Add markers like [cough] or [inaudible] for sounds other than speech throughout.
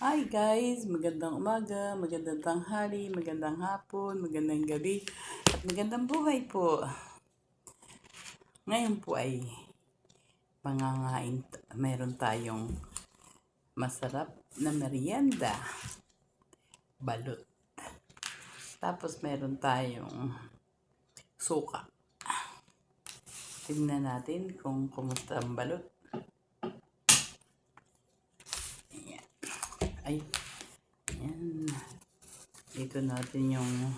Hi guys, magandang umaga, magandang tanghali, magandang hapon, magandang gabi, at magandang buhay po. Ngayon po ay mangangain, t- meron tayong masarap na merienda, balot. Tapos meron tayong suka. Tingnan natin kung kumusta ang balot. Ayan. Ay, ayan. Dito natin yung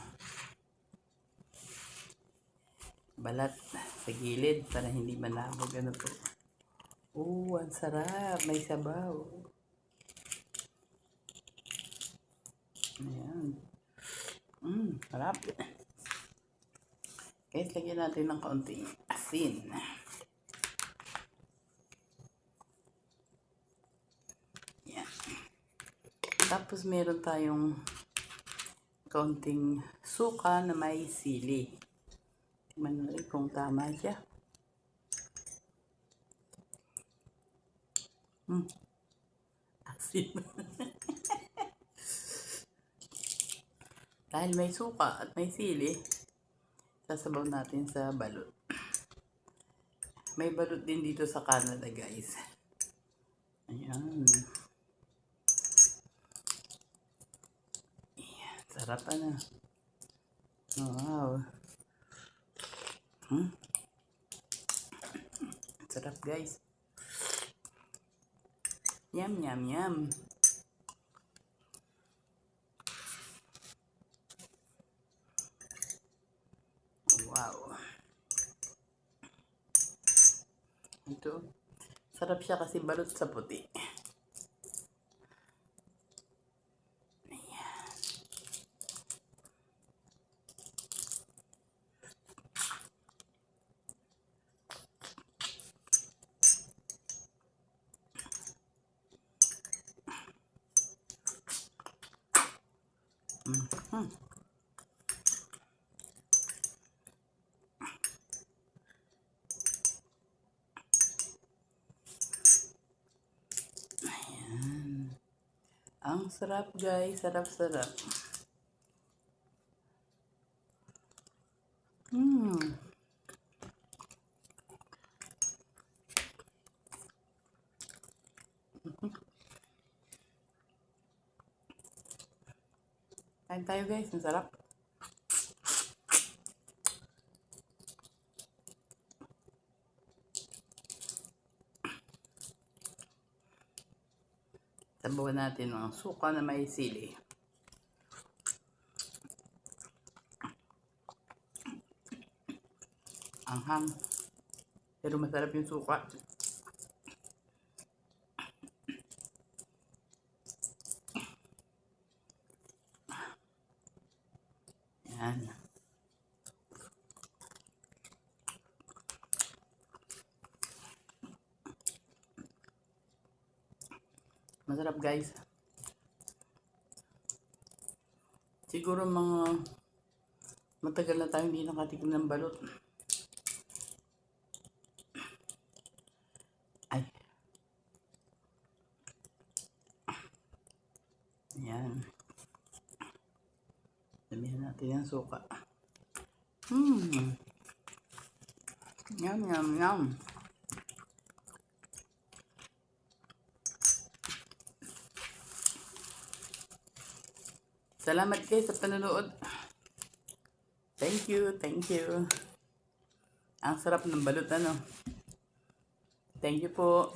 balat sa gilid para hindi malabog. Ano po? Oo, ang sarap. May sabaw. Ayan. Mmm, sarap. Guys, lagyan natin ng kaunting asin. Yan. Tapos meron tayong kaunting suka na may sili. Tingnan natin kung tama siya. Hmm. Asin. [laughs] Dahil may suka at may sili, sasabaw natin sa balot. May balot din dito sa Canada, guys. Ayan. Ayan, sarap na. Wow. Hmm? Sarap, guys. Yum, yum, yum. Wow. Ito. Sarap siya kasi balot sa puti. Mhm. Ayan. Ang sarap guys, sarap-sarap. Hmm. Kain tayo guys, ang sarap. Sabawan natin ng suka na may sili. Anghang. Pero masarap yung suka. Yan. Masarap guys. Siguro mga matagal na tayo hindi nakatikim ng balot. Ay. Ayan. Sabihin natin yung suka. Hmm. Yum, yum, yum. Salamat kayo sa panonood. Thank you, thank you. Ang sarap ng balot ano. Thank you po.